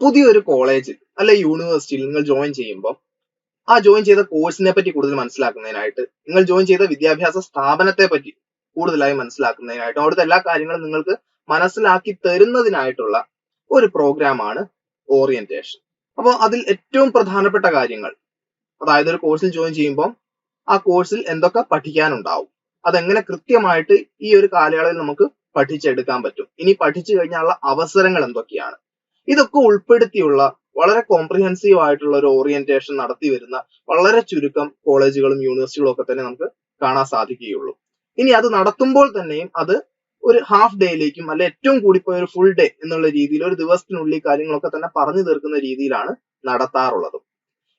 പുതിയൊരു കോളേജ് അല്ലെ യൂണിവേഴ്സിറ്റിയിൽ നിങ്ങൾ ജോയിൻ ചെയ്യുമ്പോൾ ആ ജോയിൻ ചെയ്ത കോഴ്സിനെ പറ്റി കൂടുതൽ മനസ്സിലാക്കുന്നതിനായിട്ട് നിങ്ങൾ ജോയിൻ ചെയ്ത വിദ്യാഭ്യാസ സ്ഥാപനത്തെ പറ്റി കൂടുതലായി മനസ്സിലാക്കുന്നതിനായിട്ടും അവിടുത്തെ എല്ലാ കാര്യങ്ങളും നിങ്ങൾക്ക് മനസ്സിലാക്കി തരുന്നതിനായിട്ടുള്ള ഒരു പ്രോഗ്രാമാണ് ഓറിയന്റേഷൻ അപ്പോൾ അതിൽ ഏറ്റവും പ്രധാനപ്പെട്ട കാര്യങ്ങൾ അതായത് ഒരു കോഴ്സിൽ ജോയിൻ ചെയ്യുമ്പോൾ ആ കോഴ്സിൽ എന്തൊക്കെ പഠിക്കാനുണ്ടാവും അതെങ്ങനെ കൃത്യമായിട്ട് ഈ ഒരു കാലയളവിൽ നമുക്ക് പഠിച്ചെടുക്കാൻ പറ്റും ഇനി പഠിച്ചു കഴിഞ്ഞാലുള്ള അവസരങ്ങൾ എന്തൊക്കെയാണ് ഇതൊക്കെ ഉൾപ്പെടുത്തിയുള്ള വളരെ കോംപ്രിഹെൻസീവ് ആയിട്ടുള്ള ഒരു ഓറിയന്റേഷൻ നടത്തി വരുന്ന വളരെ ചുരുക്കം കോളേജുകളും യൂണിവേഴ്സിറ്റികളും ഒക്കെ തന്നെ നമുക്ക് കാണാൻ സാധിക്കുകയുള്ളൂ. ഇനി അത് നടത്തുമ്പോൾ തന്നെയും അത് ഒരു ഹാഫ് ഡേയിലേക്കും അല്ലെ ഏറ്റവും കൂടിപ്പോയ ഒരു ഫുൾ ഡേ എന്നുള്ള രീതിയിൽ ഒരു ദിവസത്തിനുള്ളിൽ കാര്യങ്ങളൊക്കെ തന്നെ പറഞ്ഞു തീർക്കുന്ന രീതിയിലാണ് നടത്താറുള്ളത്.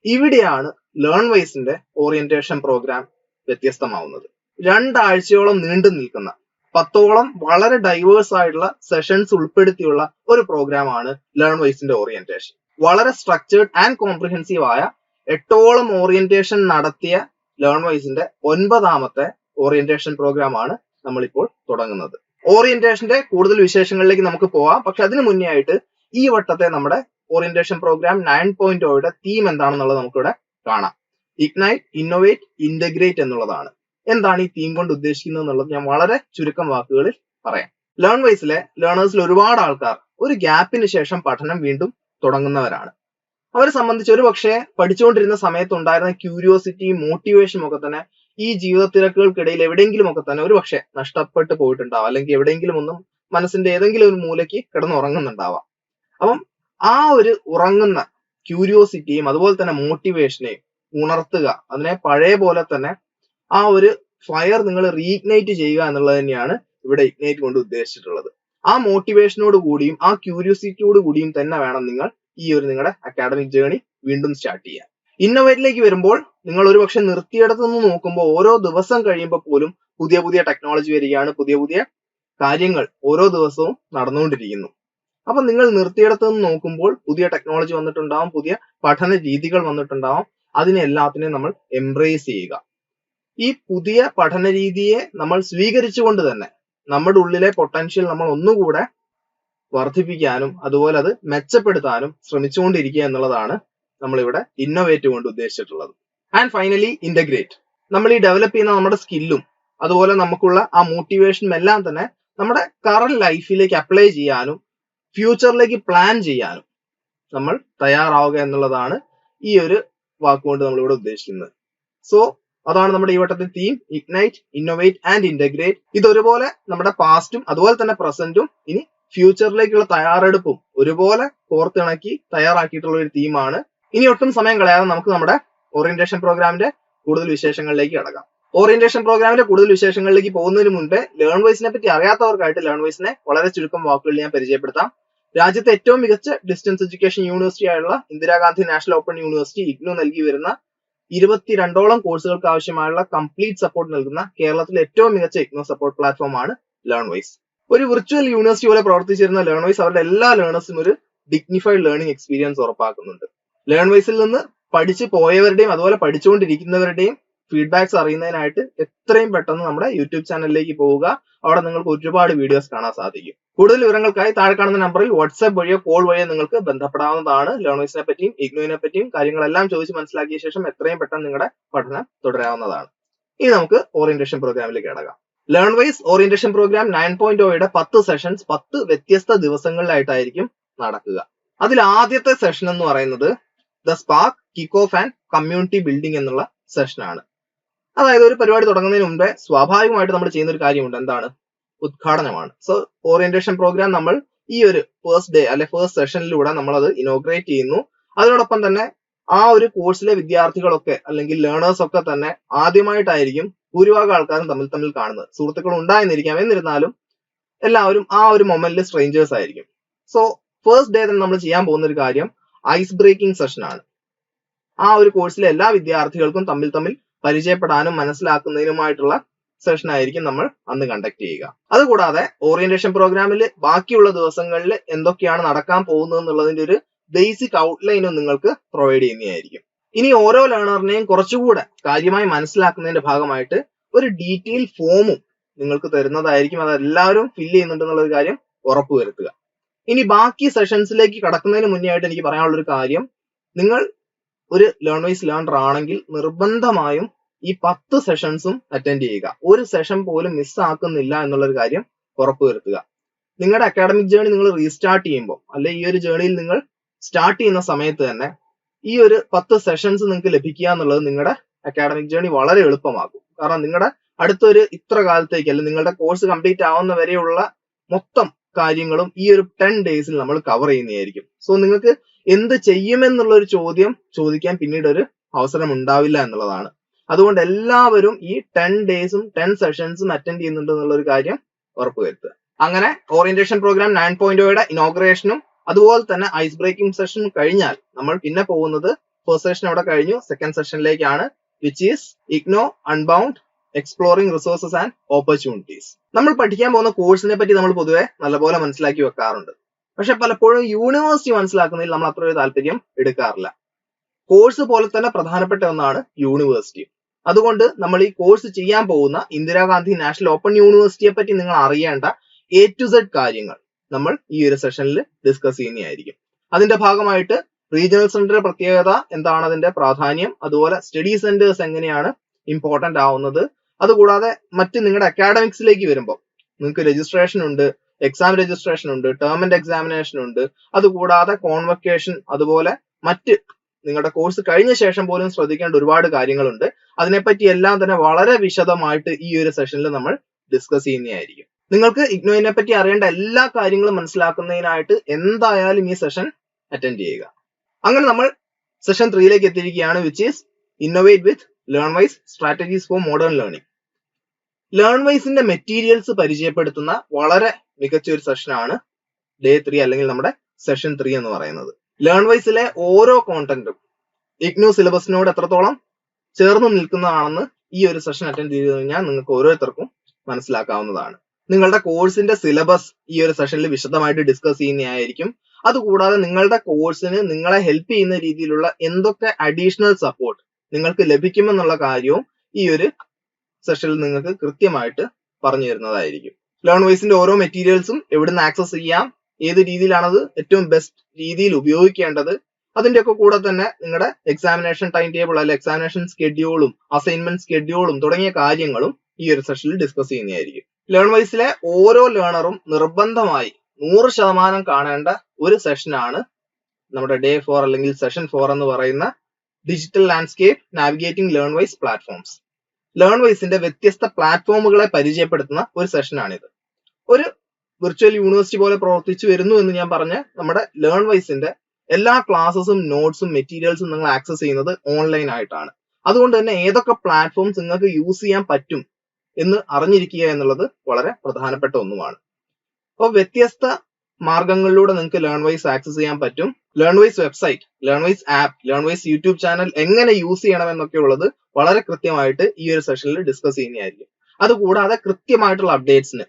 ഇവിടെയാണ് ലേൺ വൈസിന്റെ ഓറിയന്റേഷൻ പ്രോഗ്രാം വ്യത്യസ്തമാവുന്നത്. രണ്ടാഴ്ചയോളം നീണ്ടു നിൽക്കുന്ന പത്തോളം വളരെ ഡൈവേഴ്സ് ആയിട്ടുള്ള സെഷൻസ് ഉൾപ്പെടുത്തിയുള്ള ഒരു പ്രോഗ്രാമാണ് ലേൺ വൈസിന്റെ ഓറിയന്റേഷൻ വളരെ സ്ട്രക്ചേർഡ് ആൻഡ് കോംപ്രിഹെൻസീവ് ആയ എട്ടോളം ഓറിയന്റേഷൻ നടത്തിയ ലേൺ വൈസിന്റെ ഒൻപതാമത്തെ ഓറിയന്റേഷൻ പ്രോഗ്രാം ആണ് നമ്മളിപ്പോൾ തുടങ്ങുന്നത്. ഓറിയന്റേഷന്റെ കൂടുതൽ വിശേഷങ്ങളിലേക്ക് നമുക്ക് പോവാം. പക്ഷെ അതിനു മുന്നേ ആയിട്ട് ഈ വട്ടത്തെ നമ്മുടെ ഓറിയന്റേഷൻ പ്രോഗ്രാം നയൻ പോയിന്റ് ഓയുടെ തീം എന്താണെന്നുള്ളത് നമുക്കിവിടെ കാണാം. ഇഗ്നൈറ്റ് ഇന്നോവേറ്റ് ഇന്റഗ്രേറ്റ് എന്നുള്ളതാണ്. എന്താണ് ഈ തീം കൊണ്ട് ഉദ്ദേശിക്കുന്നത് എന്നുള്ളത് ഞാൻ വളരെ ചുരുക്കം വാക്കുകളിൽ പറയാം. ലേൺ വൈസിലെ ലേണേഴ്സിൽ ഒരുപാട് ആൾക്കാർ ഒരു ഗ്യാപ്പിന് ശേഷം പഠനം വീണ്ടും തുടങ്ങുന്നവരാണ്. അവരെ സംബന്ധിച്ച് ഒരു പക്ഷേ പഠിച്ചുകൊണ്ടിരുന്ന സമയത്ത് ഉണ്ടായിരുന്ന ക്യൂരിയോസിറ്റിയും മോട്ടിവേഷനും ഒക്കെ തന്നെ ഈ ജീവിത തിരക്കുകൾക്കിടയിൽ എവിടെയെങ്കിലും ഒക്കെ തന്നെ ഒരു പക്ഷേ നഷ്ടപ്പെട്ടു പോയിട്ടുണ്ടാവാം. അല്ലെങ്കിൽ എവിടെയെങ്കിലും ഒന്നും മനസ്സിന്റെ ഏതെങ്കിലും ഒരു മൂലയ്ക്ക് കിടന്നുറങ്ങുന്നുണ്ടാവാം. അപ്പം ആ ഒരു ഉറങ്ങുന്ന ക്യൂരിയോസിറ്റിയും അതുപോലെ തന്നെ മോട്ടിവേഷനെയും ഉണർത്തുക അതിനെ പഴയ പോലെ തന്നെ ആ ഒരു ഫയർ നിങ്ങൾ റീഇഗ്നൈറ്റ് ചെയ്യുക എന്നുള്ളത് തന്നെയാണ് ഇവിടെ ഇഗ്നൈറ്റ് കൊണ്ട് ഉദ്ദേശിച്ചിട്ടുള്ളത്. ആ മോട്ടിവേഷനോട് കൂടിയും ആ ക്യൂരിയോസിറ്റിയോട് കൂടിയും തന്നെ വേണം നിങ്ങൾ ഈ ഒരു നിങ്ങളുടെ അക്കാഡമിക് ജേണി വീണ്ടും സ്റ്റാർട്ട് ചെയ്യാൻ. ഇന്നോവേറ്റിലേക്ക് വരുമ്പോൾ നിങ്ങൾ ഒരു പക്ഷെ നിർത്തിയിടത്തു നിന്ന് നോക്കുമ്പോൾ ഓരോ ദിവസം കഴിയുമ്പോൾ പോലും പുതിയ പുതിയ ടെക്നോളജി വരികയാണ് പുതിയ പുതിയ കാര്യങ്ങൾ ഓരോ ദിവസവും നടന്നുകൊണ്ടിരിക്കുന്നു. അപ്പൊ നിങ്ങൾ നിർത്തിയിടത്തു നിന്ന് നോക്കുമ്പോൾ പുതിയ ടെക്നോളജി വന്നിട്ടുണ്ടാവും പുതിയ പഠന രീതികൾ വന്നിട്ടുണ്ടാവും. അതിനെ എല്ലാത്തിനെയും നമ്മൾ എംബ്രേസ് ചെയ്യുക. ഈ പുതിയ പഠന രീതിയെ നമ്മൾ സ്വീകരിച്ചുകൊണ്ട് തന്നെ നമ്മുടെ ഉള്ളിലെ പൊട്ടൻഷ്യൽ നമ്മൾ ഒന്നുകൂടെ വർദ്ധിപ്പിക്കാനും അതുപോലെ അത് മെച്ചപ്പെടുത്താനും ശ്രമിച്ചുകൊണ്ടിരിക്കുക എന്നുള്ളതാണ് നമ്മളിവിടെ ഇന്നോവേറ്റ് കൊണ്ട് ഉദ്ദേശിച്ചിട്ടുള്ളത്. ആൻഡ് ഫൈനലി ഇന്റഗ്രേറ്റ് നമ്മൾ ഈ ഡെവലപ്പ് ചെയ്യുന്ന നമ്മുടെ സ്കില്ലും അതുപോലെ നമുക്കുള്ള ആ മോട്ടിവേഷനും എല്ലാം തന്നെ നമ്മുടെ കറന്റ് ലൈഫിലേക്ക് അപ്ലൈ ചെയ്യാനും ഫ്യൂച്ചറിലേക്ക് പ്ലാൻ ചെയ്യാനും നമ്മൾ തയ്യാറാവുക എന്നുള്ളതാണ് ഈ ഒരു വാക്കുകൊണ്ട് നമ്മളിവിടെ ഉദ്ദേശിക്കുന്നത്. സോ അതാണ് നമ്മുടെ ഈ വട്ടത്തെ theme ignite innovate and integrate ഇത് ഒരുപോലെ നമ്മുടെ പാസ്റ്റും അതുപോലെ തന്നെ പ്രസന്റും ഇനി ഫ്യൂച്ചറിലേക്കുള്ള തയ്യാറെടുപ്പും ഒരുപോലെ കോർത്തിണക്കി തയ്യാറാക്കിയിട്ടുള്ള ഒരു തീമാണ് ഇനി ഒട്ടും സമയം കളയാതെ നമുക്ക് നമ്മുടെ ഓറിയന്റേഷൻ പ്രോഗ്രാമിന്റെ കൂടുതൽ വിശേഷങ്ങളിലേക്ക് കടക്കാം. ഓറിയന്റേഷൻ പ്രോഗ്രാമിന്റെ കൂടുതൽ വിശേഷങ്ങളിലേക്ക് പോകുന്നതിന് മുമ്പ് ലേൺ വൈസിനെ പറ്റി അറിയാത്തവർക്കായിട്ട് ലേൺ വൈസിനെ വളരെ ചുരുക്കം വാക്കുകളിൽ ഞാൻ പരിചയപ്പെടുത്താം. രാജ്യത്തെ ഏറ്റവും മികച്ച ഡിസ്റ്റൻസ് എഡ്യൂക്കേഷൻ യൂണിവേഴ്സിറ്റി ആയുള്ള Indira Gandhi national open university IGNOU നൽകി വരുന്ന ഇരുപത്തിരണ്ടോളം കോഴ്സുകൾക്ക് ആവശ്യമായുള്ള കംപ്ലീറ്റ് സപ്പോർട്ട് നൽകുന്ന കേരളത്തിലെ ഏറ്റവും മികച്ച ഇഗ്നോ സപ്പോർട്ട് പ്ലാറ്റ്ഫോം ആണ് ലേൺ വൈസ് ഒരു വിർച്വൽ യൂണിവേഴ്സിറ്റി പോലെ പ്രവർത്തിച്ചിരുന്ന ലേൺ വൈസ് അവരുടെ എല്ലാ ലേണേഴ്സിനും ഒരു ഡിഗ്നിഫൈഡ് ലേണിംഗ് എക്സ്പീരിയൻസ് ഉറപ്പാക്കുന്നുണ്ട്. ലേൺ വൈസിൽ നിന്ന് പഠിച്ചു പോയവരുടെയും അതുപോലെ പഠിച്ചുകൊണ്ടിരിക്കുന്നവരുടെയും ഫീഡ്ബാക്സ് അറിയുന്നതിനായിട്ട് എത്രയും പെട്ടെന്ന് നമ്മുടെ യൂട്യൂബ് ചാനലിലേക്ക് പോവുക. അവിടെ നിങ്ങൾക്ക് ഒരുപാട് വീഡിയോസ് കാണാൻ സാധിക്കും. കൂടുതൽ വിവരങ്ങൾക്കായി താഴെ കാണുന്ന നമ്പറിൽ വാട്സ്ആപ്പ് വഴിയോ കോൾ വഴിയോ നിങ്ങൾക്ക് ബന്ധപ്പെടാവുന്നതാണ്. ലേണേഴ്സിനെ പറ്റിയും ഇഗ്നോയിനെ പറ്റിയും കാര്യങ്ങളെല്ലാം ചോദിച്ച് മനസ്സിലാക്കിയ ശേഷം എത്രയും പെട്ടെന്ന് നിങ്ങളുടെ പഠനം തുടരാവുന്നതാണ്. ഇനി നമുക്ക് ഓറിയന്റേഷൻ പ്രോഗ്രാമിലേക്ക് കിടക്കാം. LearnWise orientation program nine point ഓയുടെ പത്ത് സെഷൻസ് പത്ത് വ്യത്യസ്ത ദിവസങ്ങളിലായിട്ടായിരിക്കും നടക്കുക. അതിൽ ആദ്യത്തെ സെഷൻ എന്ന് പറയുന്നത് the spark kick off and community building എന്നുള്ള സെഷനാണ് അതായത് ഒരു പരിപാടി തുടങ്ങുന്നതിന് മുമ്പേ സ്വാഭാവികമായിട്ട് നമ്മൾ ചെയ്യുന്ന ഒരു കാര്യമുണ്ട്. എന്താണ്? ഉദ്ഘാടനമാണ്. സോ ഓറിയന്റേഷൻ പ്രോഗ്രാം നമ്മൾ ഈ ഒരു ഫേസ്റ്റ് ഡേ അല്ലെ ഫേസ്റ്റ് സെഷനിലൂടെ നമ്മൾ അത് ഇനോഗ്രേറ്റ് ചെയ്യുന്നു. അതിനോടൊപ്പം തന്നെ ആ ഒരു കോഴ്സിലെ വിദ്യാർത്ഥികളൊക്കെ അല്ലെങ്കിൽ ലേണേഴ്സ് ഒക്കെ തന്നെ ആദ്യമായിട്ടായിരിക്കും ഭൂരിഭാഗം ആൾക്കാരും തമ്മിൽ തമ്മിൽ കാണുന്നത്. സുഹൃത്തുക്കൾ ഉണ്ടായിരുന്നിരിക്കാം. എന്നിരുന്നാലും എല്ലാവരും ആ ഒരു മൊമെന്റിൽ സ്ട്രേഞ്ചേഴ്സ് ആയിരിക്കും. സോ ഫേസ്റ്റ് ഡേ തന്നെ നമ്മൾ ചെയ്യാൻ പോകുന്ന ഒരു കാര്യം ഐസ് ബ്രേക്കിംഗ് സെഷൻ ആണ്. ആ ഒരു കോഴ്സിലെ എല്ലാ വിദ്യാർത്ഥികൾക്കും തമ്മിൽ തമ്മിൽ പരിചയപ്പെടാനും മനസ്സിലാക്കുന്നതിനുമായിട്ടുള്ള സെഷൻ ആയിരിക്കും നമ്മൾ അന്ന് കണ്ടക്ട് ചെയ്യുക. അതുകൂടാതെ ഓറിയന്റേഷൻ പ്രോഗ്രാമിൽ ബാക്കിയുള്ള ദിവസങ്ങളിൽ എന്തൊക്കെയാണ് നടക്കാൻ പോകുന്നത് എന്നുള്ളതിന്റെ ഒരു ബേസിക് ഔട്ട്ലൈനും നിങ്ങൾക്ക് പ്രൊവൈഡ് ചെയ്യുന്നതായിരിക്കും. ഇനി ഓരോ ലേണറിനെയും കുറച്ചുകൂടെ കാര്യമായി മനസ്സിലാക്കുന്നതിന്റെ ഭാഗമായിട്ട് ഒരു ഡീറ്റെയിൽ ഫോമും നിങ്ങൾക്ക് തരുന്നതായിരിക്കും. അത് എല്ലാവരും ഫില്ല് ചെയ്യുന്നുണ്ടെന്നുള്ള ഒരു കാര്യം ഉറപ്പുവരുത്തുക ഇനി ബാക്കി സെഷൻസിലേക്ക് കടക്കുന്നതിന് മുന്നേ ആയിട്ട് എനിക്ക് പറയാനുള്ള ഒരു കാര്യം. നിങ്ങൾ ഒരു ലേൺ വൈസ് ലേണർ ആണെങ്കിൽ നിർബന്ധമായും ഈ പത്ത് സെഷൻസും അറ്റൻഡ് ചെയ്യുക. ഒരു സെഷൻ പോലും മിസ്സാക്കുന്നില്ല എന്നുള്ളൊരു കാര്യം ഉറപ്പുവരുത്തുക നിങ്ങളുടെ അക്കാഡമിക് ജേണി നിങ്ങൾ റീസ്റ്റാർട്ട് ചെയ്യുമ്പോൾ അല്ലെ ഈ ഒരു ജേണിയിൽ നിങ്ങൾ സ്റ്റാർട്ട് ചെയ്യുന്ന സമയത്ത് തന്നെ ഈ ഒരു പത്ത് സെഷൻസ് നിങ്ങൾക്ക് ലഭിക്കുക എന്നുള്ളത് നിങ്ങളുടെ അക്കാഡമിക് ജേണി വളരെ എളുപ്പമാകും കാരണം നിങ്ങളുടെ അടുത്തൊരു ഇത്ര കാലത്തേക്ക് അല്ലെങ്കിൽ നിങ്ങളുടെ കോഴ്സ് കംപ്ലീറ്റ് ആവുന്ന വരെയുള്ള മൊത്തം കാര്യങ്ങളും ഈ ഒരു ടെൻ ഡേയ്സിൽ നമ്മൾ കവർ ചെയ്യുന്നതായിരിക്കും. സോ നിങ്ങൾക്ക് എന്ത് ചെയ്യുമെന്നുള്ള ഒരു ചോദ്യം ചോദിക്കാൻ പിന്നീട് ഒരു അവസരം ഉണ്ടാവില്ല എന്നുള്ളതാണ്. അതുകൊണ്ട് എല്ലാവരും ഈ ടെൻ ഡേയ്സും ടെൻ സെഷൻസും അറ്റൻഡ് ചെയ്യുന്നുണ്ട് എന്നുള്ള ഒരു കാര്യം ഉറപ്പുവരുത്തുക. അങ്ങനെ ഓറിയന്റേഷൻ പ്രോഗ്രാം നയൻ പോയിന്റ് ഓയുടെ ഇനോഗ്രേഷനും അതുപോലെ തന്നെ ഐസ് ബ്രേക്കിംഗ് സെഷൻ കഴിഞ്ഞാൽ നമ്മൾ പിന്നെ പോകുന്നത് ഫസ്റ്റ് സെഷൻ അവിടെ കഴിഞ്ഞു second സെഷനിലേക്കാണ് which is IGNOU unbound exploring resources and opportunities നമ്മൾ പഠിക്കാൻ പോകുന്ന കോഴ്സിനെ പറ്റി നമ്മൾ പൊതുവെ നല്ലപോലെ മനസ്സിലാക്കി വെക്കാറുണ്ട്. പക്ഷെ പലപ്പോഴും യൂണിവേഴ്സിറ്റി മനസ്സിലാക്കുന്നതിൽ നമ്മൾ അത്ര ഒരു താല്പര്യം എടുക്കാറില്ല. കോഴ്സ് പോലെ തന്നെ പ്രധാനപ്പെട്ട ഒന്നാണ് യൂണിവേഴ്സിറ്റി അതുകൊണ്ട് നമ്മൾ ഈ കോഴ്സ് ചെയ്യാൻ പോകുന്ന ഇന്ദിരാഗാന്ധി നാഷണൽ ഓപ്പൺ യൂണിവേഴ്സിറ്റിയെ പറ്റി നിങ്ങൾ അറിയേണ്ട എ ടു സെഡ് കാര്യങ്ങൾ നമ്മൾ ഈ ഒരു സെഷനിൽ ഡിസ്കസ് ചെയ്യുന്നതായിരിക്കും. അതിന്റെ ഭാഗമായിട്ട് റീജിയണൽ സെന്ററിന്റെ പ്രത്യേകത എന്താണ് അതിന്റെ പ്രാധാന്യം? അതുപോലെ സ്റ്റഡി സെന്റേഴ്സ് എങ്ങനെയാണ് ഇമ്പോർട്ടന്റ് ആവുന്നത്? അതുകൂടാതെ മറ്റ് നിങ്ങളുടെ അക്കാഡമിക്സിലേക്ക് വരുമ്പോൾ നിങ്ങൾക്ക് രജിസ്ട്രേഷൻ ഉണ്ട് എക്സാം രജിസ്ട്രേഷൻ ഉണ്ട് ടേം ആൻഡ് എക്സാമിനേഷൻ ഉണ്ട്. അതുകൂടാതെ കോൺവക്കേഷൻ അതുപോലെ മറ്റ് നിങ്ങളുടെ കോഴ്സ് കഴിഞ്ഞ ശേഷം പോലും ശ്രദ്ധിക്കേണ്ട ഒരുപാട് കാര്യങ്ങളുണ്ട്. അതിനെപ്പറ്റി എല്ലാം തന്നെ വളരെ വിശദമായിട്ട് ഈ ഒരു സെഷനിൽ നമ്മൾ ഡിസ്കസ് ചെയ്യുന്നതായിരിക്കും. നിങ്ങൾക്ക് ഇഗ്നോയിനെ പറ്റി അറിയേണ്ട എല്ലാ കാര്യങ്ങളും മനസ്സിലാക്കുന്നതിനായിട്ട് എന്തായാലും ഈ സെഷൻ അറ്റൻഡ് ചെയ്യുക. അങ്ങനെ നമ്മൾ സെഷൻ ത്രീയിലേക്ക് എത്തിയിരിക്കുകയാണ് which is innovate with LearnWise strategies for modern learning learn വൈസിന്റെ മെറ്റീരിയൽസ് പരിചയപ്പെടുത്തുന്ന വളരെ മികച്ച ഒരു സെഷനാണ് ഡേ ത്രീ അല്ലെങ്കിൽ നമ്മുടെ സെഷൻ ത്രീ എന്ന് പറയുന്നത്. ലേൺ വൈസിലെ ഓരോ കോണ്ടന്റും ഇഗ്നോ സിലബസിനോട് എത്രത്തോളം ചേർന്ന് നിൽക്കുന്നതാണെന്ന് ഈ ഒരു സെഷൻ അറ്റൻഡ് ചെയ്ത് കഴിഞ്ഞാൽ നിങ്ങൾക്ക് ഓരോരുത്തർക്കും മനസ്സിലാക്കാവുന്നതാണ്. നിങ്ങളുടെ കോഴ്സിന്റെ സിലബസ് ഈ ഒരു സെഷനിൽ വിശദമായിട്ട് ഡിസ്കസ് ചെയ്യുന്നതായിരിക്കും. അതുകൂടാതെ നിങ്ങളുടെ കോഴ്സിന് നിങ്ങളെ ഹെൽപ്പ് ചെയ്യുന്ന രീതിയിലുള്ള എന്തൊക്കെ അഡീഷണൽ സപ്പോർട്ട് നിങ്ങൾക്ക് ലഭിക്കുമെന്നുള്ള കാര്യവും ഈ ഒരു സെഷനിൽ നിങ്ങൾക്ക് കൃത്യമായിട്ട് പറഞ്ഞു തരുന്നതായിരിക്കും. ലേൺ വൈസിന്റെ ഓരോ മെറ്റീരിയൽസും എവിടുന്ന് ആക്സസ് ചെയ്യാം ഏത് രീതിയിലാണത് ഏറ്റവും ബെസ്റ്റ് രീതിയിൽ ഉപയോഗിക്കേണ്ടത്? അതിന്റെ ഒക്കെ കൂടെ തന്നെ നിങ്ങളുടെ എക്സാമിനേഷൻ ടൈം ടേബിൾ അല്ലെ എക്സാമിനേഷൻ സ്കെഡ്യൂളും അസൈൻമെന്റ് സ്കെഡ്യൂളും തുടങ്ങിയ കാര്യങ്ങളും ഈ ഒരു സെഷനിൽ ഡിസ്കസ് ചെയ്യുന്നതായിരിക്കും. ലേൺ വൈസിലെ ഓരോ ലേണറും നിർബന്ധമായി നൂറ് ശതമാനം കാണേണ്ട ഒരു സെഷനാണ് നമ്മുടെ ഡേ ഫോർ അല്ലെങ്കിൽ സെഷൻ ഫോർ എന്ന് പറയുന്ന digital landscape navigating LearnWise platforms learn വൈസിന്റെ വ്യത്യസ്ത പ്ലാറ്റ്ഫോമുകളെ പരിചയപ്പെടുത്തുന്ന ഒരു സെഷനാണിത് ഒരു വിർച്വൽ യൂണിവേഴ്സിറ്റി പോലെ പ്രവർത്തിച്ചു വരുന്നു എന്ന് ഞാൻ പറഞ്ഞ നമ്മുടെ ലേൺ വൈസിന്റെ എല്ലാ ക്ലാസ്സസും നോട്ട്സും മെറ്റീരിയൽസും നിങ്ങൾ ആക്സസ് ചെയ്യുന്നത് ഓൺലൈൻ ആയിട്ടാണ്. അതുകൊണ്ട് തന്നെ ഏതൊക്കെ പ്ലാറ്റ്ഫോംസ് നിങ്ങൾക്ക് യൂസ് ചെയ്യാൻ പറ്റും എന്ന് അറിഞ്ഞിരിക്കുക എന്നുള്ളത് വളരെ പ്രധാനപ്പെട്ട ഒന്നുമാണ്. അപ്പോൾ വ്യത്യസ്ത മാർഗങ്ങളിലൂടെ നിങ്ങൾക്ക് ലേൺ വൈസ് ആക്സസ് ചെയ്യാൻ പറ്റും. LearnWise website LearnWise app LearnWise YouTube channel എങ്ങനെ യൂസ് ചെയ്യണം എന്നൊക്കെ ഉള്ളത് വളരെ കൃത്യമായിട്ട് ഈ ഒരു സെഷനിൽ ഡിസ്കസ് ചെയ്യുന്നതായിരിക്കും. അതുകൂടാതെ കൃത്യമായിട്ടുള്ള അപ്ഡേറ്റ്സിന്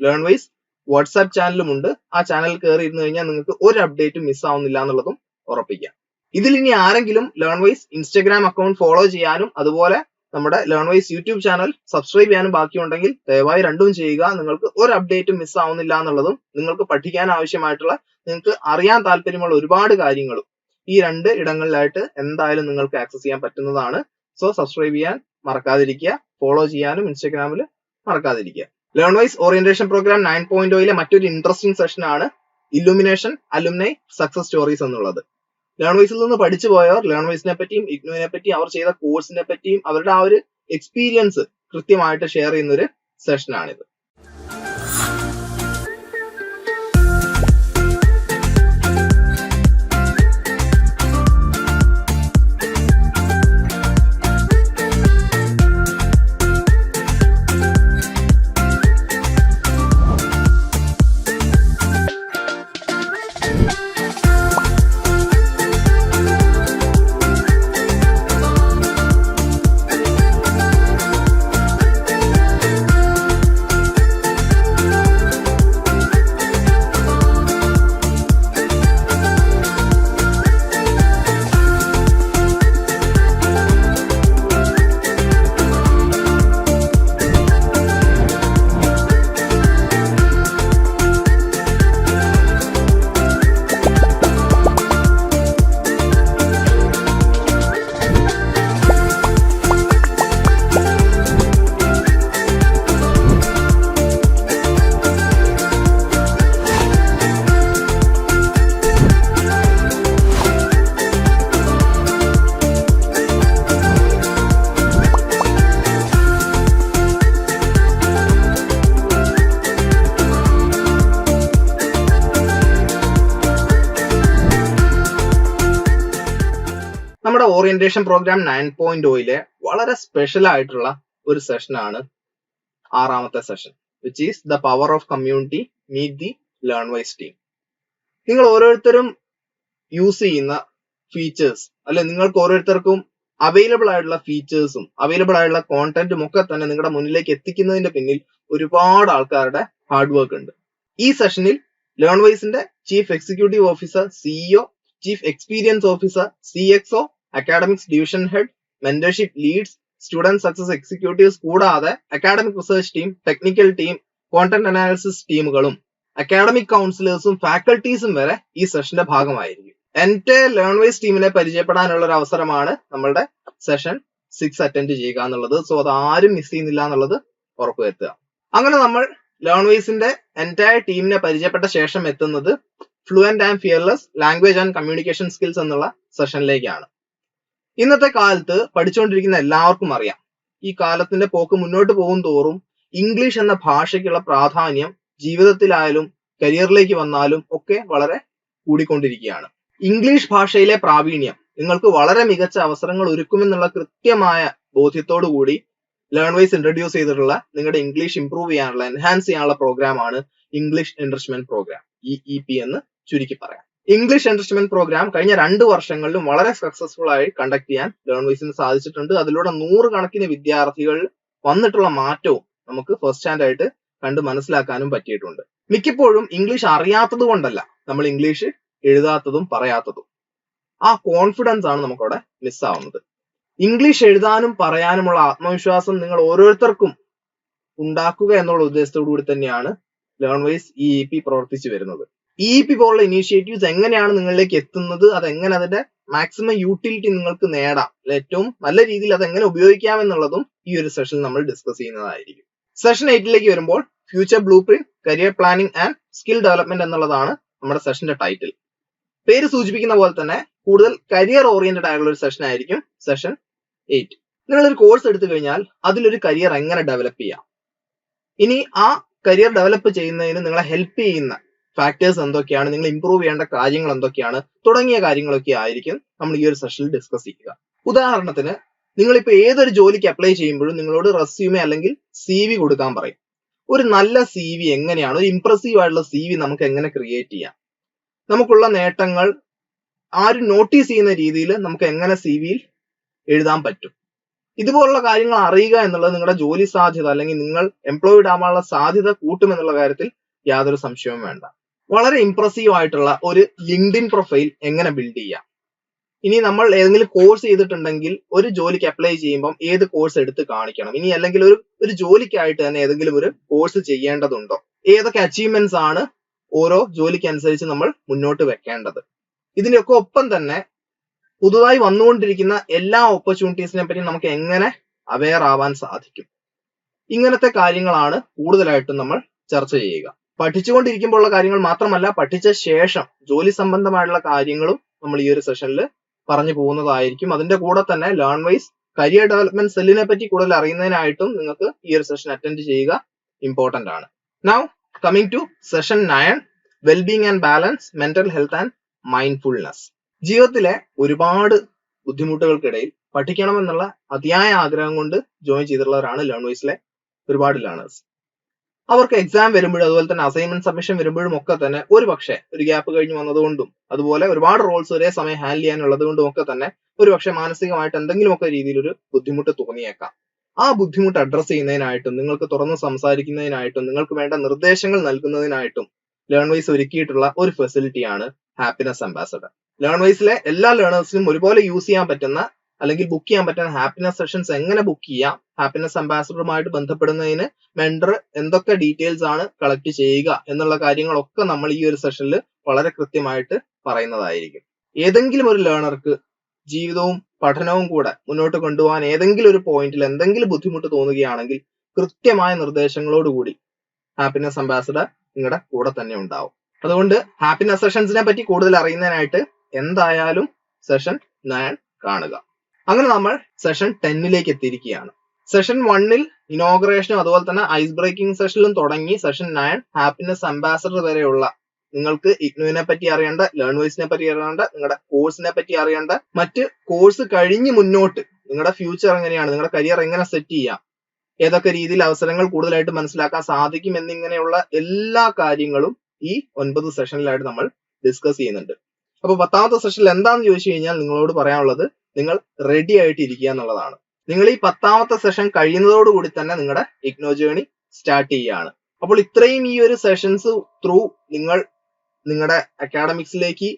ലേൺ വൈസ് വാട്സാപ്പ് ചാനലും ഉണ്ട്. ആ ചാനൽ കയറി ഇരുന്ന് കഴിഞ്ഞാൽ നിങ്ങൾക്ക് ഒരു അപ്ഡേറ്റും മിസ് ആവുന്നില്ല എന്നുള്ളതും ഉറപ്പിക്കാം. ഇതിൽ ഇനി ആരെങ്കിലും learn wise Instagram account follow ചെയ്യാനും അതുപോലെ നമ്മുടെ learn wise YouTube channel subscribe ചെയ്യാനും ബാക്കിയുണ്ടെങ്കിൽ ദയവായി രണ്ടും ചെയ്യുക. നിങ്ങൾക്ക് ഒരു അപ്ഡേറ്റും മിസ് ആവുന്നില്ല എന്നുള്ളതും നിങ്ങൾക്ക് പഠിക്കാൻ ആവശ്യമായിട്ടുള്ള നിങ്ങൾക്ക് അറിയാൻ താല്പര്യമുള്ള ഒരുപാട് കാര്യങ്ങളും ഈ രണ്ട് ഇടങ്ങളിലായിട്ട് എന്തായാലും നിങ്ങൾക്ക് ആക്സസ് ചെയ്യാൻ പറ്റുന്നതാണ്. സോ സബ്സ്ക്രൈബ് ചെയ്യാൻ മറക്കാതിരിക്കുക. ഫോളോ ചെയ്യാനും ഇൻസ്റ്റഗ്രാമിൽ മറക്കാതിരിക്കുക. LearnWise orientation program nine point ഓയിലെ മറ്റൊരു ഇൻട്രസ്റ്റിംഗ് സെഷൻ ആണ് ഇലുമിനേഷൻ അലുമിനൈ സക്സസ് സ്റ്റോറീസ് എന്നുള്ളത്. ലേൺ വൈസിൽ നിന്ന് പഠിച്ചു പോയവർ ലേൺ വൈസിനെ പറ്റിയും ഇഗ്നുവിനെ പറ്റിയും അവർ ചെയ്ത കോഴ്സിനെ പറ്റിയും അവരുടെ ആ ഒരു എക്സ്പീരിയൻസ് കൃത്യമായിട്ട് ഷെയർ ചെയ്യുന്ന ഒരു സെഷനാണിത് ഓറിയന്റേഷൻ പ്രോഗ്രാം നയൻ പോയിന്റ് ഓയിലെ വളരെ സ്പെഷ്യൽ ആയിട്ടുള്ള ഒരു സെഷൻ ആണ് ആറാമത്തെ session which is the power of community meet the LearnWise team നിങ്ങൾ ഓരോരുത്തരും യൂസ് ചെയ്യുന്ന ഫീച്ചേഴ്സ് അല്ലെ നിങ്ങൾക്ക് ഓരോരുത്തർക്കും അവൈലബിൾ ആയിട്ടുള്ള ഫീച്ചേഴ്സും അവൈലബിൾ ആയിട്ടുള്ള കോണ്ടന്റും ഒക്കെ തന്നെ നിങ്ങളുടെ മുന്നിലേക്ക് എത്തിക്കുന്നതിന്റെ പിന്നിൽ ഒരുപാട് ആൾക്കാരുടെ ഹാർഡ് വർക്ക് ഉണ്ട്. ഈ സെഷനിൽ ലേൺ വൈസിന്റെ chief executive officer CEO chief experience officer C XO academics division head mentorship leads student success executives കൂടാതെ academic research team technical team content analysis ടീമുകളും അക്കാഡമിക് കൗൺസിലേഴ്സും ഫാക്കൽറ്റീസും വരെ ഈ സെഷന്റെ ഭാഗമായിരിക്കും. എന്റെ ലേൺ വൈസ് ടീമിനെ പരിചയപ്പെടാനുള്ള ഒരു അവസരമാണ് നമ്മളുടെ സെഷൻ സിക്സ് അറ്റൻഡ് ചെയ്യുക എന്നുള്ളത്. സോ അത് ആരും മിസ് ചെയ്യുന്നില്ല എന്നുള്ളത് ഉറപ്പുവരുത്തുക. അങ്ങനെ നമ്മൾ ലേൺ വൈസിന്റെ എന്റയർ ടീമിനെ പരിചയപ്പെട്ട ശേഷം എത്തുന്നത് fluent and fearless language and communication skills എന്നുള്ള സെഷനിലേക്കാണ് ഇന്നത്തെ കാലത്ത് പഠിച്ചുകൊണ്ടിരിക്കുന്ന എല്ലാവർക്കും അറിയാം. ഈ കാലത്തിന്റെ പോക്ക് മുന്നോട്ട് പോകും തോറും ഇംഗ്ലീഷ് എന്ന ഭാഷയ്ക്കുള്ള പ്രാധാന്യം ജീവിതത്തിലായാലും കരിയറിലേക്ക് വന്നാലും ഒക്കെ വളരെ കൂടിക്കൊണ്ടിരിക്കുകയാണ്. ഇംഗ്ലീഷ് ഭാഷയിലെ പ്രാവീണ്യം നിങ്ങൾക്ക് വളരെ മികച്ച അവസരങ്ങൾ ഒരുക്കുമെന്നുള്ള കൃത്യമായ ബോധ്യത്തോടു കൂടി ലേൺ വൈസ് ഇൻട്രൊഡ്യൂസ് ചെയ്തിട്ടുള്ള നിങ്ങളുടെ ഇംഗ്ലീഷ് ഇംപ്രൂവ് ചെയ്യാനുള്ള എൻഹാൻസ് ചെയ്യാനുള്ള പ്രോഗ്രാമാണ് English enrichment program E E P എന്ന് ചുരുക്കി പറയാം. ഇംഗ്ലീഷ് എൻറിച്ച്മെന്റ് പ്രോഗ്രാം കഴിഞ്ഞ രണ്ട് വർഷങ്ങളിലും വളരെ സക്സസ്ഫുൾ ആയി കണ്ടക്ട് ചെയ്യാൻ ലേൺ വൈസിന് സാധിച്ചിട്ടുണ്ട്. അതിലൂടെ നൂറുകണക്കിന് വിദ്യാർത്ഥികൾ വന്നിട്ടുള്ള മാറ്റവും നമുക്ക് ഫസ്റ്റ് ഹാൻഡ് ആയിട്ട് കണ്ട് മനസ്സിലാക്കാനും പറ്റിയിട്ടുണ്ട്. മിക്കപ്പോഴും ഇംഗ്ലീഷ് അറിയാത്തത് കൊണ്ടല്ല. നമ്മൾ ഇംഗ്ലീഷ് എഴുതാത്തതും പറയാത്തതും. ആ കോൺഫിഡൻസ് ആണ് നമുക്കവിടെ മിസ്സാവുന്നത് ഇംഗ്ലീഷ് എഴുതാനും പറയാനുമുള്ള ആത്മവിശ്വാസം നിങ്ങൾ ഓരോരുത്തർക്കും ഉണ്ടാക്കുക എന്നുള്ള ഉദ്ദേശത്തോടു കൂടി തന്നെയാണ് learn wise E E P പ്രവർത്തിച്ചു വരുന്നത്. ഇ ഇ പി പോലുള്ള ഇനീഷ്യേറ്റീവ്സ് എങ്ങനെയാണ് നിങ്ങളിലേക്ക് എത്തുന്നത്? അത് എങ്ങനെ അതിന്റെ മാക്സിമം യൂട്ടിലിറ്റി നിങ്ങൾക്ക് നേടാം? ഏറ്റവും നല്ല രീതിയിൽ അത് എങ്ങനെ ഉപയോഗിക്കാം എന്നുള്ളതും ഈ ഒരു സെഷനിൽ നമ്മൾ ഡിസ്കസ് ചെയ്യുന്നതായിരിക്കും. സെഷൻ എയ്റ്റിലേക്ക് വരുമ്പോൾ future blueprint career planning and skill development എന്നുള്ളതാണ് നമ്മുടെ സെഷന്റെ ടൈറ്റിൽ പേര് സൂചിപ്പിക്കുന്ന പോലെ തന്നെ കൂടുതൽ കരിയർ ഓറിയന്റഡ് ആയിട്ടുള്ള ഒരു സെഷൻ ആയിരിക്കും സെഷൻ എയ്റ്റ് നിങ്ങളൊരു കോഴ്സ് എടുത്തു കഴിഞ്ഞാൽ അതിലൊരു കരിയർ എങ്ങനെ ഡെവലപ്പ് ചെയ്യാം? ഇനി ആ കരിയർ ഡെവലപ്പ് ചെയ്യുന്നതിന് നിങ്ങളെ ഹെൽപ്പ് ചെയ്യുന്ന ഫാക്ടേഴ്സ് എന്തൊക്കെയാണ്? നിങ്ങൾ ഇംപ്രൂവ് ചെയ്യേണ്ട കാര്യങ്ങൾ എന്തൊക്കെയാണ്? തുടങ്ങിയ കാര്യങ്ങളൊക്കെ ആയിരിക്കും നമ്മൾ ഈ ഒരു സെഷനിൽ ഡിസ്കസ് ചെയ്യുക. ഉദാഹരണത്തിന് നിങ്ങൾ നിങ്ങളിപ്പോ ഏതൊരു ജോലിക്ക് അപ്ലൈ ചെയ്യുമ്പോഴും നിങ്ങളോട് റെസ്യൂമെ അല്ലെങ്കിൽ സി വി കൊടുക്കാൻ പറയും. ഒരു നല്ല സി വി എങ്ങനെയാണ്? ഒരു ഇംപ്രസീവ് ആയിട്ടുള്ള സി വി നമുക്ക് എങ്ങനെ ക്രിയേറ്റ് ചെയ്യാം? നമുക്കുള്ള നേട്ടങ്ങൾ ആരും നോട്ടീസ് ചെയ്യുന്ന രീതിയിൽ നമുക്ക് എങ്ങനെ സി വിയിൽ എഴുതാൻ പറ്റും? ഇതുപോലുള്ള കാര്യങ്ങൾ അറിയുക എന്നുള്ളത് നിങ്ങളുടെ ജോലി സാധ്യത അല്ലെങ്കിൽ നിങ്ങൾ എംപ്ലോയിഡ് ആവാനുള്ള സാധ്യത കൂട്ടുമെന്നുള്ള കാര്യത്തിൽ യാതൊരു സംശയവും വേണ്ട. വളരെ ഇംപ്രസീവ് ആയിട്ടുള്ള ഒരു ലിങ്ക്ഡിൻ പ്രൊഫൈൽ എങ്ങനെ ബിൽഡ് ചെയ്യാം? ഇനി നമ്മൾ ഏതെങ്കിലും കോഴ്സ് ചെയ്തിട്ടുണ്ടെങ്കിൽ ഒരു ജോലിക്ക് അപ്ലൈ ചെയ്യുമ്പോൾ ഏത് കോഴ്സ് എടുത്ത് കാണിക്കണം? ഇനി അല്ലെങ്കിൽ ഒരു ഒരു ജോലിക്കായിട്ട് തന്നെ ഏതെങ്കിലും ഒരു കോഴ്സ് ചെയ്യേണ്ടതുണ്ടോ? ഏതൊക്കെ അച്ചീവ്മെന്റ്സ് ആണ് ഓരോ ജോലിക്ക് അനുസരിച്ച് നമ്മൾ മുന്നോട്ട് വെക്കേണ്ടത്? ഇതിനൊക്കെ ഒപ്പം തന്നെ പുതുതായി വന്നുകൊണ്ടിരിക്കുന്ന എല്ലാ ഓപ്പർച്യൂണിറ്റീസിനെ പറ്റി നമുക്ക് എങ്ങനെ അവെയർ ആവാൻ സാധിക്കും? ഇങ്ങനത്തെ കാര്യങ്ങളാണ് കൂടുതലായിട്ടും നമ്മൾ ചർച്ച ചെയ്യുക. പഠിച്ചുകൊണ്ടിരിക്കുമ്പോഴുള്ള കാര്യങ്ങൾ മാത്രമല്ല പഠിച്ച ശേഷം ജോലി സംബന്ധമായിട്ടുള്ള കാര്യങ്ങളും നമ്മൾ ഈ ഒരു സെഷനിൽ പറഞ്ഞു പോകുന്നതായിരിക്കും. അതിന്റെ കൂടെ തന്നെ ലേൺ വൈസ് കരിയർ ഡെവലപ്മെന്റ് സെല്ലിനെ പറ്റി കൂടുതൽ അറിയുന്നതിനായിട്ടും നിങ്ങൾക്ക് ഈ ഒരു സെഷൻ അറ്റൻഡ് ചെയ്യുക ഇമ്പോർട്ടന്റ് ആണ്. Now coming to session nine wellbeing and balance mental health and mindfulness ജീവിതത്തിലെ ഒരുപാട് ബുദ്ധിമുട്ടുകൾക്കിടയിൽ പഠിക്കണമെന്നുള്ള അതിയായ ആഗ്രഹം കൊണ്ട് ജോയിൻ ചെയ്തിട്ടുള്ളവരാണ് ലേൺ വൈസിലെ ഒരുപാട് ലേണേഴ്സ് അവർക്ക് എക്സാം വരുമ്പോഴും അതുപോലെ തന്നെ അസൈൻമെന്റ് സബ്മിഷൻ വരുമ്പോഴും ഒക്കെ തന്നെ ഒരു പക്ഷേ ഒരു ഗ്യാപ്പ് കഴിഞ്ഞ് വന്നതുകൊണ്ടും അതുപോലെ ഒരുപാട് റോൾസ് ഒരേ സമയം ഹാൻഡിൽ ചെയ്യാനുള്ളത് കൊണ്ടും ഒക്കെ തന്നെ ഒരു പക്ഷേ മാനസികമായിട്ട് എന്തെങ്കിലുമൊക്കെ രീതിയിൽ ഒരു ബുദ്ധിമുട്ട് തോന്നിയേക്കാം. ആ ബുദ്ധിമുട്ട് അഡ്രസ് ചെയ്യുന്നതിനായിട്ടും നിങ്ങൾക്ക് തുറന്ന് സംസാരിക്കുന്നതിനായിട്ടും നിങ്ങൾക്ക് വേണ്ട നിർദ്ദേശങ്ങൾ നൽകുന്നതിനായിട്ടും ലേൺ വൈസ് ഒരുക്കിയിട്ടുള്ള ഒരു ഫെസിലിറ്റിയാണ് ഹാപ്പിനെസ് അംബാസഡർ ലേൺ വൈസിലെ എല്ലാ ലേണേഴ്സിനും ഒരുപോലെ യൂസ് ചെയ്യാൻ പറ്റുന്ന അല്ലെങ്കിൽ ബുക്ക് ചെയ്യാൻ പറ്റുന്ന ഹാപ്പിനെസ് സെഷൻസ് എങ്ങനെ ബുക്ക് ചെയ്യാം? ഹാപ്പിനെസ് അംബാസഡറുമായിട്ട് ബന്ധപ്പെടുന്നതിന് മെൻഡർ എന്തൊക്കെ ഡീറ്റെയിൽസ് ആണ് കളക്ട് ചെയ്യുക എന്നുള്ള കാര്യങ്ങളൊക്കെ നമ്മൾ ഈ ഒരു സെഷനിൽ വളരെ കൃത്യമായിട്ട് പറയുന്നതായിരിക്കും. ഏതെങ്കിലും ഒരു ലേണർക്ക് ജീവിതവും പഠനവും കൂടെ മുന്നോട്ട് കൊണ്ടുപോകാൻ ഏതെങ്കിലും ഒരു പോയിന്റിൽ എന്തെങ്കിലും ബുദ്ധിമുട്ട് തോന്നുകയാണെങ്കിൽ കൃത്യമായ നിർദ്ദേശങ്ങളോടുകൂടി ഹാപ്പിനെസ് അംബാസഡർ നിങ്ങളുടെ കൂടെ തന്നെ ഉണ്ടാവും. അതുകൊണ്ട് ഹാപ്പിനെസ് സെഷൻസിനെ പറ്റി കൂടുതൽ അറിയുന്നതിനായിട്ട് എന്തായാലും സെഷൻ നയൻ കാണുക. അങ്ങനെ നമ്മൾ സെഷൻ ടെന്നിലേക്ക് എത്തിയിരിക്കുകയാണ്. സെഷൻ വണ്ണിൽ ഇനോഗ്രേഷനും അതുപോലെ തന്നെ ഐസ് ബ്രേക്കിംഗ് സെഷനിലും തുടങ്ങി സെഷൻ നയൻ ഹാപ്പിനെസ് അംബാസഡർ വരെയുള്ള നിങ്ങൾക്ക് ഇഗ്നുവിനെ പറ്റി അറിയേണ്ട ലേൺവൈസിനെ പറ്റി അറിയേണ്ട നിങ്ങളുടെ കോഴ്സിനെ പറ്റി അറിയേണ്ട മറ്റ് കോഴ്സ് കഴിഞ്ഞ് മുന്നോട്ട് നിങ്ങളുടെ ഫ്യൂച്ചർ എങ്ങനെയാണ് നിങ്ങളുടെ കരിയർ എങ്ങനെ സെറ്റ് ചെയ്യാം ഏതൊക്കെ രീതിയിൽ അവസരങ്ങൾ കൂടുതലായിട്ട് മനസ്സിലാക്കാൻ സാധിക്കും എന്നിങ്ങനെയുള്ള എല്ലാ കാര്യങ്ങളും ഈ ഒൻപത് സെഷനിലായിട്ട് നമ്മൾ ഡിസ്കസ് ചെയ്യുന്നുണ്ട്. അപ്പൊ പത്താമത്തെ സെഷനിൽ എന്താണെന്ന് ചോദിച്ചു കഴിഞ്ഞാൽ നിങ്ങളോട് പറയാനുള്ളത് നിങ്ങൾ റെഡി ആയിട്ട് ഇരിക്കുക എന്നുള്ളതാണ്. നിങ്ങൾ ഈ പത്താമത്തെ സെഷൻ കഴിയുന്നതോടുകൂടി തന്നെ നിങ്ങളുടെ ഇഗ്നോ ജേണി സ്റ്റാർട്ട് ചെയ്യുകയാണ്. അപ്പോൾ ഇത്രയും ഈ ഒരു സെഷൻസ് ത്രൂ നിങ്ങൾ നിങ്ങളുടെ അക്കാഡമിക്സിലേക്ക്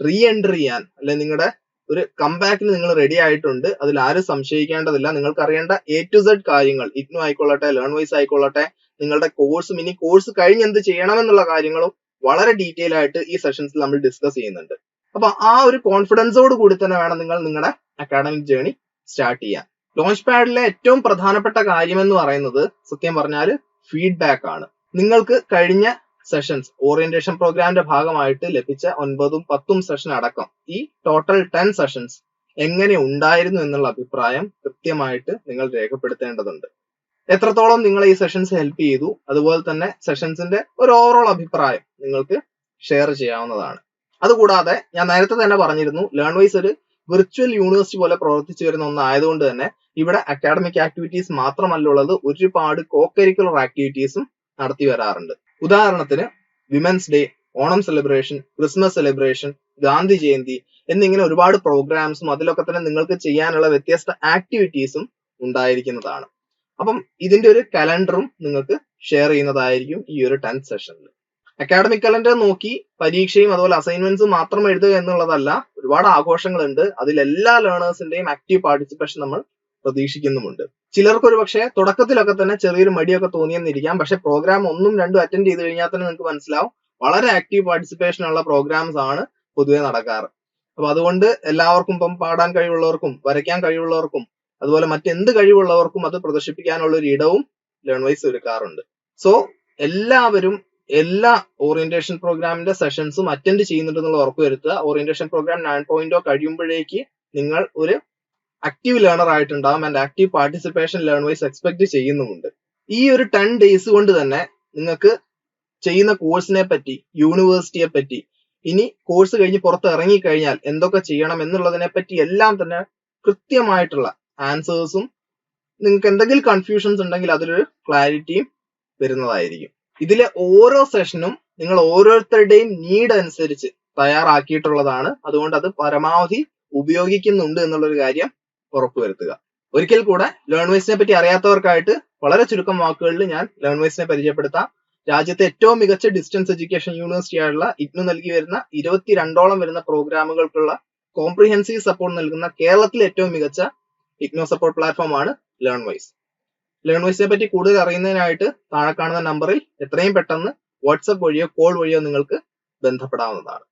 റീ എൻട്രി ചെയ്യാൻ അല്ലെ നിങ്ങളുടെ ഒരു കംബാക്കിന് നിങ്ങൾ റെഡി ആയിട്ടുണ്ട്. അതിൽ ആരും സംശയിക്കേണ്ടതില്ല. നിങ്ങൾക്ക് അറിയേണ്ട എ ടു സെഡ് കാര്യങ്ങൾ ഇഗ്നോ ആയിക്കൊള്ളട്ടെ ലേൺ വൈസ് ആയിക്കൊള്ളട്ടെ നിങ്ങളുടെ കോഴ്സ് ഇനി കോഴ്സ് കഴിഞ്ഞ് എന്ത് ചെയ്യണം എന്നുള്ള കാര്യങ്ങളും വളരെ ഡീറ്റെയിൽ ആയിട്ട് ഈ സെഷൻസിൽ നമ്മൾ ഡിസ്കസ് ചെയ്യുന്നുണ്ട്. അപ്പൊ ആ ഒരു കോൺഫിഡൻസോട് കൂടി തന്നെ വേണം നിങ്ങൾ നിങ്ങളുടെ അക്കാഡമിക് ജേണി സ്റ്റാർട്ട് ചെയ്യാൻ. ലോഞ്ച് പാഡിലെ ഏറ്റവും പ്രധാനപ്പെട്ട കാര്യം എന്ന് പറയുന്നത് സത്യം പറഞ്ഞാൽ ഫീഡ്ബാക്ക് ആണ്. നിങ്ങൾക്ക് കഴിഞ്ഞ സെഷൻസ് ഓറിയന്റേഷൻ പ്രോഗ്രാമിന്റെ ഭാഗമായിട്ട് ലഭിച്ച ഒൻപതും പത്തും സെഷൻ അടക്കം ഈ ടോട്ടൽ ടെൻ സെഷൻസ് എങ്ങനെ ഉണ്ടായിരുന്നു എന്നുള്ള അഭിപ്രായം കൃത്യമായിട്ട് നിങ്ങൾ രേഖപ്പെടുത്തേണ്ടതുണ്ട്. എത്രത്തോളം നിങ്ങൾ ഈ സെഷൻസ് ഹെൽപ്പ് ചെയ്തു അതുപോലെ തന്നെ സെഷൻസിന്റെ ഒരു ഓവറോൾ അഭിപ്രായം നിങ്ങൾക്ക് ഷെയർ ചെയ്യാവുന്നതാണ്. അതുകൂടാതെ ഞാൻ നേരത്തെ തന്നെ പറഞ്ഞിരുന്നു ലേൺ വൈസ് ഒരു വിർച്വൽ യൂണിവേഴ്സിറ്റി പോലെ പ്രവർത്തിച്ചു വരുന്ന ഒന്നായതുകൊണ്ട് തന്നെ ഇവിടെ അക്കാഡമിക് ആക്ടിവിറ്റീസ് മാത്രമല്ല ഉള്ളത് ഒരുപാട് കോ കരിക്കുലർ ആക്ടിവിറ്റീസും നടത്തി വരാറുണ്ട്. ഉദാഹരണത്തിന് women's day Onam celebration Christmas celebration Gandhi Jayanti എന്നിങ്ങനെ ഒരുപാട് പ്രോഗ്രാംസും അതിലൊക്കെ തന്നെ നിങ്ങൾക്ക് ചെയ്യാനുള്ള വ്യത്യസ്ത ആക്ടിവിറ്റീസും ഉണ്ടായിരിക്കുന്നതാണ്. അപ്പം ഇതിന്റെ ഒരു കലണ്ടറും നിങ്ങൾക്ക് ഷെയർ ചെയ്യുന്നതായിരിക്കും ഈ ഒരു ടെൻത്ത് സെഷനിൽ അക്കാഡമിക് കലണ്ടർ നോക്കി പരീക്ഷയും അതുപോലെ അസൈൻമെന്റ്സും മാത്രം എഴുതുക എന്നുള്ളതല്ല ഒരുപാട് ആഘോഷങ്ങളുണ്ട്. അതിൽ എല്ലാ ലേണേഴ്സിന്റെയും ആക്റ്റീവ് പാർട്ടിസിപ്പേഷൻ നമ്മൾ പ്രതീക്ഷിക്കുന്നുമുണ്ട്. ചിലർക്ക് ഒരു പക്ഷേ തുടക്കത്തിലൊക്കെ തന്നെ ചെറിയൊരു മടിയൊക്കെ തോന്നിയെന്നിരിക്കാം. പക്ഷെ പ്രോഗ്രാം ഒന്നും രണ്ടും അറ്റൻഡ് ചെയ്ത് കഴിഞ്ഞാൽ തന്നെ നിങ്ങൾക്ക് മനസ്സിലാവും. വളരെ ആക്റ്റീവ് പാർട്ടിസിപ്പേഷൻ ഉള്ള പ്രോഗ്രാംസ് ആണ് പൊതുവെ നടക്കാറ്. അപ്പൊ അതുകൊണ്ട് എല്ലാവർക്കും ഇപ്പം പാടാൻ കഴിവുള്ളവർക്കും വരയ്ക്കാൻ കഴിവുള്ളവർക്കും അതുപോലെ മറ്റെന്ത് കഴിവുള്ളവർക്കും അത് പ്രദർശിപ്പിക്കാനുള്ള ഒരു ഇടവും ലേൺവൈസ് ഒരുക്കാറുണ്ട്. സോ എല്ലാവരും എല്ലാ ഓറിയന്റേഷൻ പ്രോഗ്രാമിന്റെ സെഷൻസും അറ്റൻഡ് ചെയ്യുന്നുണ്ടെന്നുള്ള ഉറപ്പുവരുത്തുക ഓറിയന്റേഷൻ പ്രോഗ്രാം നയൻ പോയിന്റ് കഴിയുമ്പോഴേക്ക് നിങ്ങൾ ഒരു ആക്റ്റീവ് ലേണർ ആയിട്ടുണ്ടാവും and active participation LearnWise expect ചെയ്യുന്നുമുണ്ട്. ഈ ഒരു ടെൻ ഡേയ്സ് കൊണ്ട് തന്നെ നിങ്ങൾക്ക് ചെയ്യുന്ന കോഴ്സിനെ പറ്റി യൂണിവേഴ്സിറ്റിയെ പറ്റി ഇനി കോഴ്സ് കഴിഞ്ഞ് പുറത്ത് ഇറങ്ങിക്കഴിഞ്ഞാൽ എന്തൊക്കെ ചെയ്യണം എന്നുള്ളതിനെ പറ്റി എല്ലാം തന്നെ കൃത്യമായിട്ടുള്ള ആൻസേഴ്സും നിങ്ങൾക്ക് എന്തെങ്കിലും കൺഫ്യൂഷൻസ് ഉണ്ടെങ്കിൽ അതിലൊരു ക്ലാരിറ്റിയും വരുന്നതായിരിക്കും. ഇതിലെ ഓരോ സെഷനും നിങ്ങൾ ഓരോരുത്തരുടെയും നീഡ് അനുസരിച്ച് തയ്യാറാക്കിയിട്ടുള്ളതാണ്. അതുകൊണ്ട് അത് പരമാവധി ഉപയോഗിക്കുന്നുണ്ട് എന്നുള്ളൊരു കാര്യം ഉറപ്പുവരുത്തുക. ഒരിക്കൽ കൂടെ ലേൺ പറ്റി അറിയാത്തവർക്കായിട്ട് വളരെ ചുരുക്കം വാക്കുകളിൽ ഞാൻ ലേൺ പരിചയപ്പെടുത്താം. രാജ്യത്തെ ഏറ്റവും മികച്ച ഡിസ്റ്റൻസ് എഡ്യൂക്കേഷൻ യൂണിവേഴ്സിറ്റി ആയുള്ള ഇഗ്നു നൽകി വരുന്ന ഇരുപത്തിരണ്ടോളം വരുന്ന പ്രോഗ്രാമുകൾക്കുള്ള കോംപ്രിഹെൻസീവ് സപ്പോർട്ട് നൽകുന്ന കേരളത്തിലെ ഏറ്റവും മികച്ച ഇഗ്നോ സപ്പോർട്ട് പ്ലാറ്റ്ഫോമാണ് ലേൺ വൈസ് ലേൺ വൈസിനെ പറ്റി കൂടുതൽ അറിയുന്നതിനായിട്ട് താഴെ കാണുന്ന നമ്പറിൽ എത്രയും പെട്ടെന്ന് വാട്സപ്പ് വഴിയോ കോൾ വഴിയോ നിങ്ങൾക്ക് ബന്ധപ്പെടാവുന്നതാണ്.